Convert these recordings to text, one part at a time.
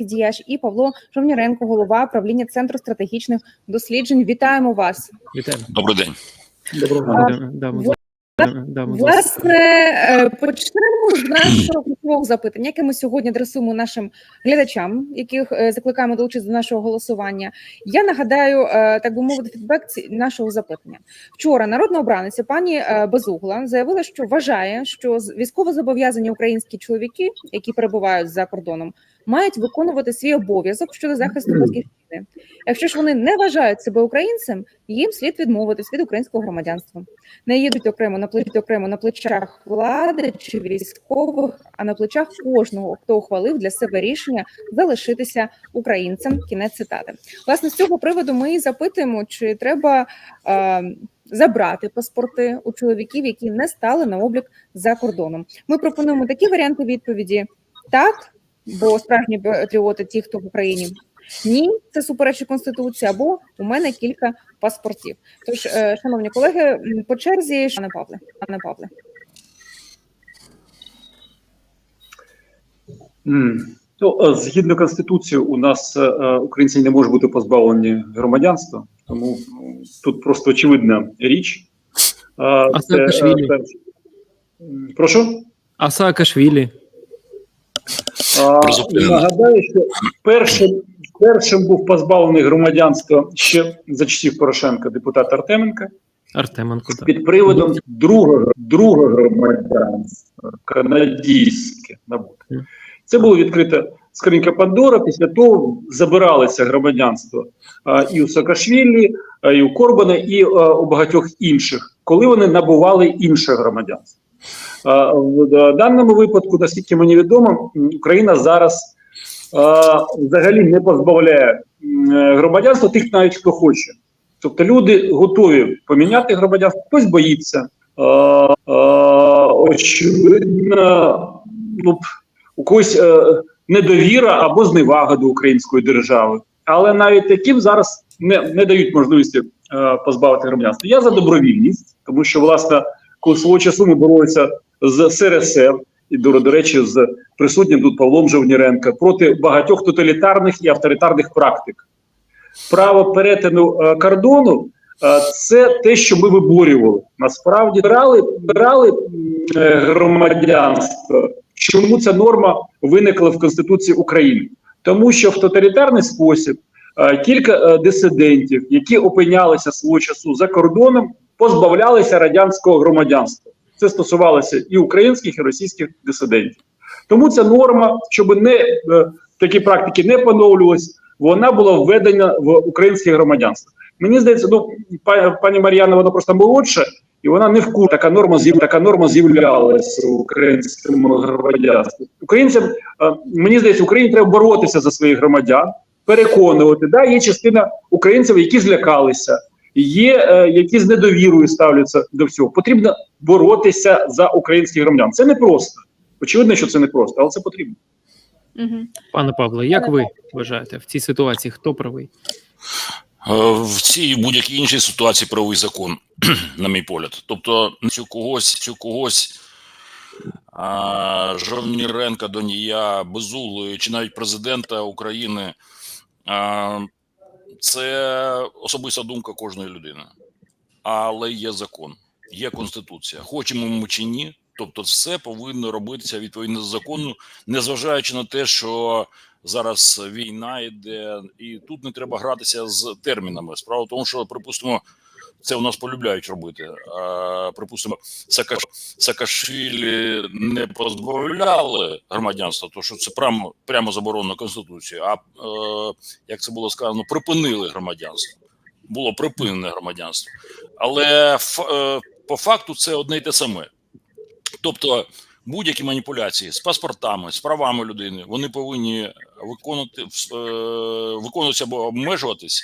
діяч і Павло Жовніренко, голова правління Центру стратегічних досліджень. Вітаємо вас. Вітаємо. Добрий день. Доброго А, Власне, е, почнемо з нашого ключового запитання, яке ми сьогодні адресуємо нашим глядачам, яких е, закликаємо долучитися до нашого голосування. Я нагадаю, е, так би мовити, фідбек нашого запитання. Вчора народна обраниця пані Безугла заявила, що вважає, що з- військовозобов'язані українські чоловіки, які перебувають за кордоном, мають виконувати свій обов'язок щодо захисту батьківщини. Якщо ж вони не вважають себе українцем, їм слід відмовитись від українського громадянства. Не їдуть окремо на плечі окремо на плечах влади чи військових, а на плечах кожного, хто ухвалив для себе рішення залишитися українцем. Кінець цитати. Власне, з цього приводу ми і запитуємо, чи треба е, забрати паспорти у чоловіків, які не стали на облік за кордоном. Ми пропонуємо такі варіанти відповіді: так, бо справжні патріоти, ті, хто в Україні. Ні, це суперечить конституції, або у мене кілька паспортів. Тож, е, шановні колеги, по черзі, пане Павле, пане Павле. Ну, е, згідно конституції, у нас е, українці не можуть бути позбавлені громадянства, тому тут просто очевидна річ. А, це, е, перше. М, Прошу. А Саакашвілі? Нагадаю, що першим, першим був позбавлений громадянства ще за часів Порошенка депутат Артеменка Артеменко, так. під приводом другого, другого громадянства, канадійське набуте. Мгм. Це було відкрите скринька Пандора. Після того забиралися громадянство а, і у Саакашвілі, а, і у Корбана, і а, у багатьох інших, коли вони набували інше громадянство. А, в е, даному випадку, наскільки мені відомо, Україна зараз взагалі не позбавляє е, громадянства тих, навіть хто хоче. Тобто люди готові поміняти громадянство, хтось боїться. Очевидно, ну, у когось е, недовіра або зневага до української держави. Але навіть таким зараз не, не дають можливості е, позбавити громадянства. Я за добровільність, тому що, власне, коли свого часу ми боролися з СРСР, і до, до речі, з присутнім тут Павлом Жовніренко проти багатьох тоталітарних і авторитарних практик. Право перетину е, кордону е, це те, що ми виборювали. Насправді брали, брали е, громадянство. Чому ця норма виникла в Конституції України? Тому що в тоталітарний спосіб кілька дисидентів, які опинялися свого часу за кордоном, позбавлялися радянського громадянства. Це стосувалося і українських, і російських дисидентів. Тому ця норма, щоб не е, такі практики не поновлювалися, вона була введена в українське громадянство. Мені здається, ну па- пані Мар'яна, вона просто молодша, і вона не в курсі. Така норма з'яв- така норма з'являлася в українському громадянстві. Українцям е, мені здається, Україні треба боротися за своїх громадян, переконувати. Да, є частина українців, які злякалися, є е, які з недовірою ставляться до всього. Потрібно боротися за українських громадян. Це не просто. Очевидно, що це не просто, але це потрібно. Угу. Пане Павле, як ви вважаєте в цій ситуації? Хто правий? Е, В цій будь-якій іншій ситуації правовий закон, на мій погляд. Тобто, цю когось, цю когось а, Жовніренка, Донія, Безуглої чи навіть президента України. А, це особиста думка кожної людини. Але є закон, є конституція. Хочемо ми чи ні. Тобто, все повинно робитися відповідно до закону, незважаючи на те, що зараз війна йде, і тут не треба гратися з термінами. Справа в тому, що припустимо, це у нас полюбляють робити. А, припустимо, Саакаш... Саакашвілі не позбавляли громадянства, то що це прямо прямо заборонено конституцією. А е, як це було сказано, припинили громадянство. Було припинене громадянство, але ф, е, по факту це одне й те саме. Тобто будь-які маніпуляції з паспортами, з правами людини, вони повинні виконувати е, виконуватися або обмежуватись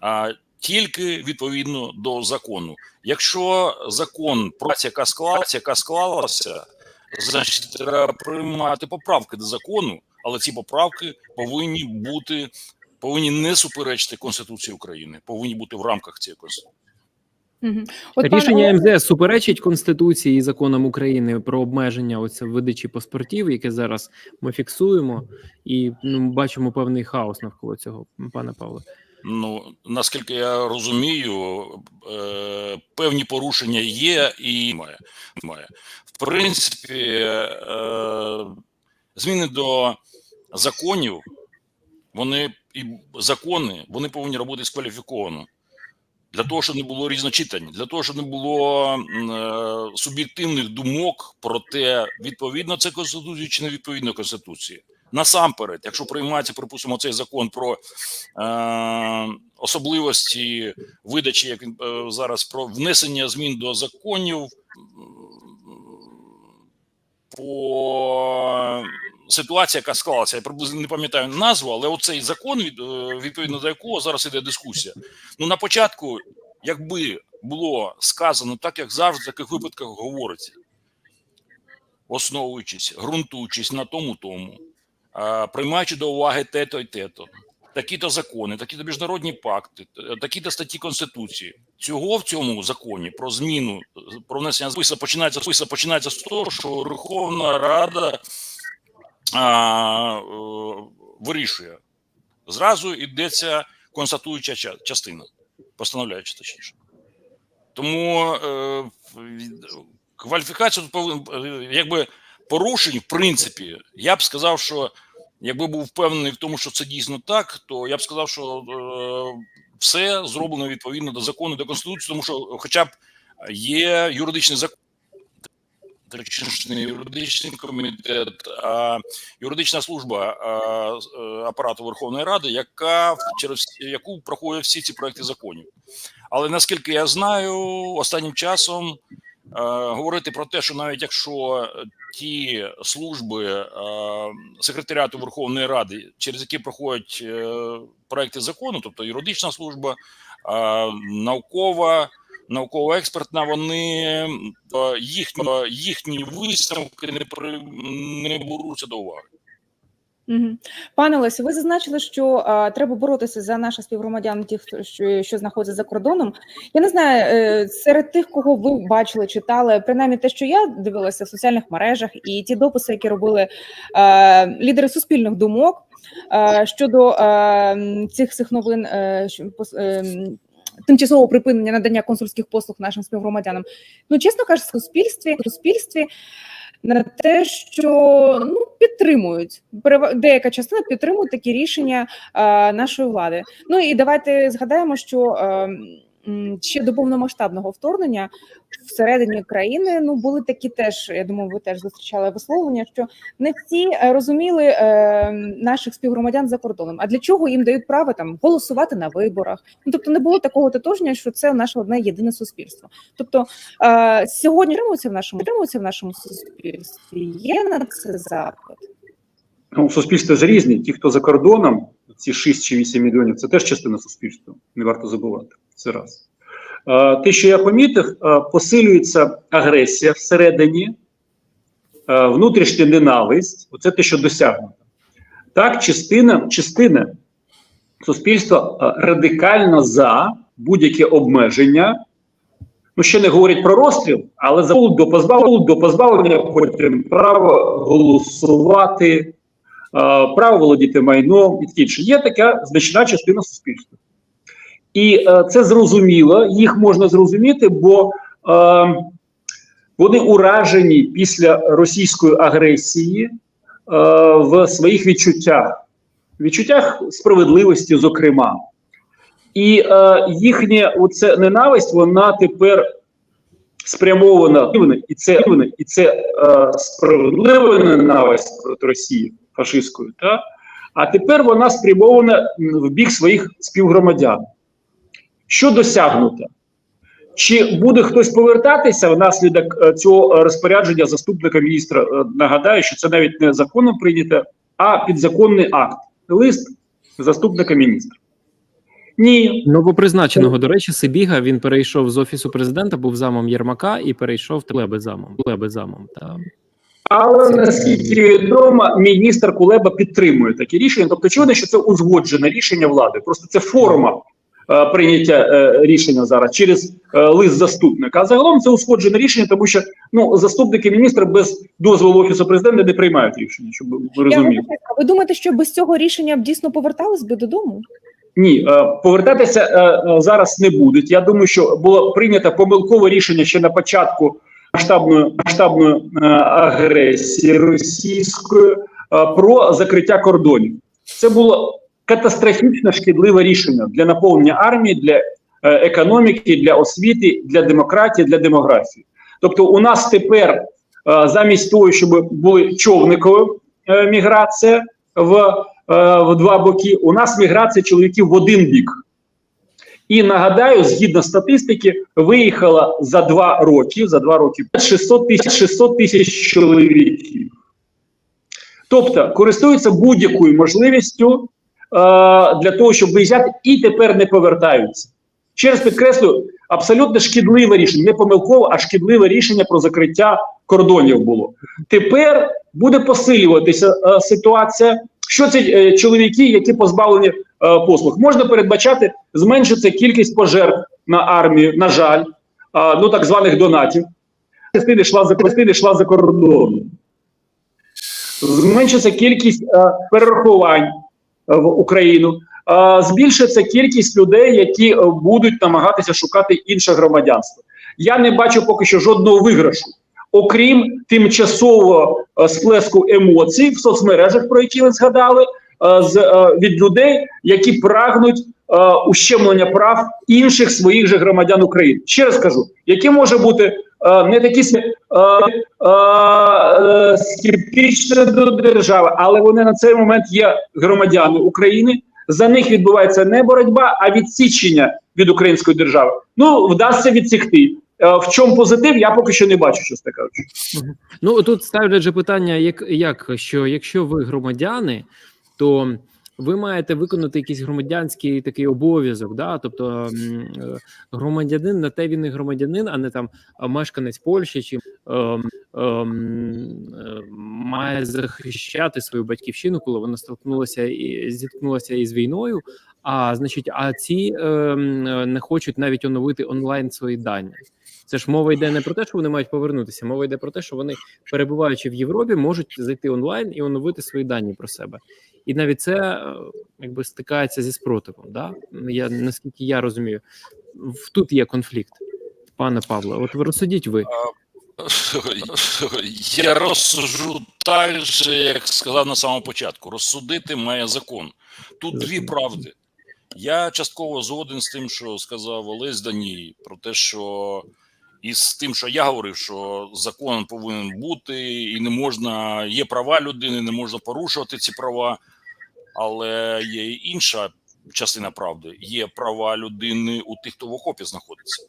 а, тільки відповідно до закону. Якщо закон про яка склалася, яка склалася, значить треба приймати поправки до закону, але ці поправки повинні бути повинні не суперечити Конституції України, повинні бути в рамках цієї конституції. Мгм. От, Рішення Олеже, МЗС суперечить Конституції і законам України про обмеження оце видачі паспортів, яке зараз ми фіксуємо, і ну, бачимо певний хаос навколо цього, пане Павло. Ну, наскільки я розумію, е, певні порушення є і має. має. В принципі, е, зміни до законів, вони і закони, вони повинні робити скваліфіковано. Для того, щоб не було різночитань, для того, щоб не було е, суб'єктивних думок про те, відповідно це Конституції чи не відповідно Конституції. Насамперед, якщо приймається, припустимо, цей закон про е, особливості видачі, як е, зараз про внесення змін до законів м, по ситуації, яка склалася, я приблизно не пам'ятаю назву, але оцей закон, від, е, відповідно до якого зараз іде дискусія. Ну на початку, якби було сказано так, як завжди в таких випадках говориться, основуючись, ґрунтуючись на тому тому, приймаючи до уваги те-то і те-то, такі-то закони, такі-то міжнародні пакти, такі-то статті Конституції. Цього в цьому законі про зміну, е, про внесення списа починається списа починається з того, що Верховна Рада а, е, вирішує. Зразу йдеться констатуюча частина, постановляюча точніше. Тому е, е, якби порушень, в принципі, я б сказав, що якби був впевнений в тому, що це дійсно так, то я б сказав, що е, все зроблено відповідно до закону, до конституції, тому що, хоча б є юридичний закон. Юридичний комітет, а юридична служба а, е, апарату Верховної Ради, яка через яку проходять всі ці проекти законів. Але наскільки я знаю, останнім часом говорити про те, що навіть якщо ті служби е, секретаріату Верховної Ради, через які проходять е, проекти закону, тобто юридична служба, е, наукова, науково-експертна, вони е, їхні, їхні висновки не при не беруться до уваги. Пане Лесі, ви зазначили, що а, треба боротися за наших співгромадян, тих, що, що знаходяться за кордоном. Я не знаю, е, серед тих, кого ви бачили, читали, принаймні те, що я дивилася в соціальних мережах, і ті дописи, які робили е, лідери суспільних думок е, щодо е, цих цих новин. Е, е, Тимчасового припинення надання консульських послуг нашим співгромадянам. Ну, чесно кажучи, в суспільстві, в суспільстві на те, що ну підтримують деяка частина підтримують такі рішення е, нашої влади. Ну і давайте згадаємо, що е, ще до повномасштабного вторгнення всередині країни ну були такі теж. Я думаю, ви теж зустрічали висловлення, що не всі е, розуміли е, наших співгромадян за кордоном. А для чого їм дають право там голосувати на виборах? Ну тобто не було такого тотожня, що це наше одне єдине суспільство. Тобто е, сьогодні тримується в нашому тримується в нашому суспільстві. Є на це запит. Ну, в суспільстві ж різні. Ті, хто за кордоном, ці 6 чи 8 мільйонів, це теж частина суспільства. Не варто забувати. Це раз. Е, Те, що я помітив, е, посилюється агресія всередині, е, внутрішня ненависть. Оце те, що досягнуто. Так, частина, частина суспільства радикально за будь-яке обмеження. Ну, ще не говорять про розстріл, але за до позбавлення, до позбавлення потім права голосувати, право володіти майном і таке інше. Є така значна частина суспільства. І е, це зрозуміло, їх можна зрозуміти, бо е, вони уражені після російської агресії е, в своїх відчуттях, відчуттях справедливості, зокрема. І е, їхня оце ненависть, вона тепер спрямована і це і це е, справедлива ненависть проти Росії фашистською, та? а тепер вона спрямована в бік своїх співгромадян. Що досягнуто? Чи буде хтось повертатися внаслідок е, цього е, розпорядження заступника міністра? Е, Нагадаю, що це навіть не законом прийнято, а підзаконний акт. Лист заступника міністра. Ні, Новопризначеного, до речі, Сибіга він перейшов з офісу президента, був замом Єрмака і перейшов в Леби замом. Леби замом. Та Але наскільки відомо, міністр Кулеба підтримує такі рішення. Тобто, очевидно, що це узгоджене рішення влади. Просто це форма прийняття е, рішення зараз через е, лист заступника. А загалом це узгоджене рішення, тому що ну заступники міністра без дозволу офісу президента не приймають рішення, щоб ви розуміли. а ви думаєте, що без цього рішення б дійсно повертались би додому? Ні, е, повертатися е, е, зараз не будуть. Я думаю, що було прийнято помилкове рішення ще на початку масштабної масштабної е, агресії російської е, про закриття кордонів. Це було катастрофічно шкідливе рішення для наповнення армії, для е, економіки, для освіти, для демократії, для демографії. Тобто, у нас тепер е, замість того, щоб були човникові е, міграція в в два боки. У нас міграція чоловіків в один бік. І нагадаю, згідно статистики, виїхало за два роки, за два роки 600 тисяч 600 тисяч чоловіків. Тобто користуються будь-якою можливістю для того, щоб виїжджати, і тепер не повертаються. Ще раз підкреслю, абсолютно шкідливе рішення, не помилкове, а шкідливе рішення про закриття кордонів було. Тепер буде посилюватися е, ситуація. Що це е, чоловіки, які позбавлені е, послуг? Можна передбачати, зменшиться кількість пожертв на армію, на жаль, е, ну так званих донатів. Частина йшла за частина йшла за кордон. Зменшиться кількість е, перерахувань е, в Україну. Е, збільшиться кількість людей, які е, будуть намагатися шукати інше громадянство. Я не бачу поки що жодного виграшу, окрім тимчасового е, сплеску емоцій в соцмережах, про які ви згадали, е, з е, від людей, які прагнуть е, ущемлення прав інших своїх же громадян України. Ще раз кажу, яке може бути е, не такі е, е, е, скептичні до держави, але вони на цей момент є громадяни України. За них відбувається не боротьба, а відсічення від української держави. Ну вдасться відсікти. Е, В чому позитив, я поки що не бачу, чесно кажучи. Ну тут ставлять же питання, як, як що якщо ви громадяни, то ви маєте виконати якийсь громадянський такий обов'язок, да? тобто е, громадянин на те він і громадянин, а не там мешканець Польщі чи ем, ем, е, має захищати свою батьківщину, коли вона столкнулася і зіткнулася із війною. А значить, а ці ем, е, не хочуть навіть оновити онлайн свої дані. Це ж мова йде не про те, що вони мають повернутися. Мова йде про те, що вони, перебуваючи в Європі, можуть зайти онлайн і оновити свої дані про себе. І навіть це е, якби стикається зі спротивом. Да? Я наскільки я розумію, тут є конфлікт, пане Павле. От ви розсудіть ви. Я розсуджу так же, як сказав на самому початку. Розсудити має закон. Тут дві правди. Я частково згоден з тим, що сказав Олесь Даній, про те, що і з тим, що я говорив, що закон повинен бути, і не можна, є права людини, не можна порушувати ці права. Але є інша частина правди: є права людини у тих, хто в окопі знаходиться.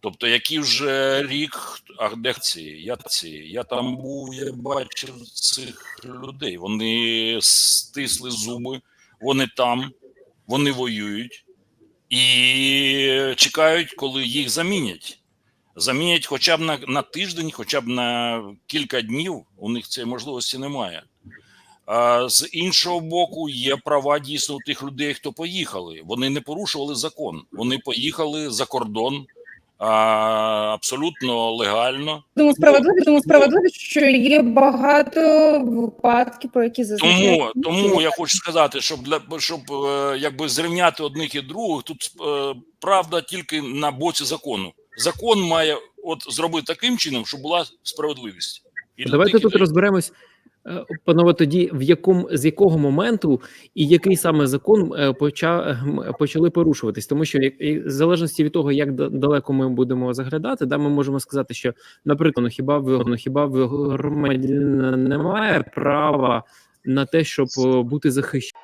Тобто, який вже рік, а де ці? Я ці, я там був, я бачив цих людей. Вони стисли зуби, вони там, вони воюють і чекають, коли їх замінять. Замінять хоча б на, на тиждень, хоча б на кілька днів. У них цієї можливості немає. А з іншого боку, є права дійсно у тих людей, хто поїхали. Вони не порушували закон. Вони поїхали за кордон а, абсолютно легально. Думаю, справедливо, думаю, справедливо, що є багато випадків, про які зазначають. Тому, тому я хочу сказати, щоб для щоб е, якби зрівняти одних і других, тут е, правда тільки на боці закону. Закон має от зробити таким чином, щоб була справедливість. І Давайте тих, тут розберемось, е, панове, тоді в якому з якого моменту і який саме закон е, поча, м, почали порушуватись, тому що як- в залежності від того, як далеко ми будемо заглядати, да, ми можемо сказати, що, наприклад, ну, хіба в ну, хіба в громадянина немає права на те, щоб е, бути захищеним.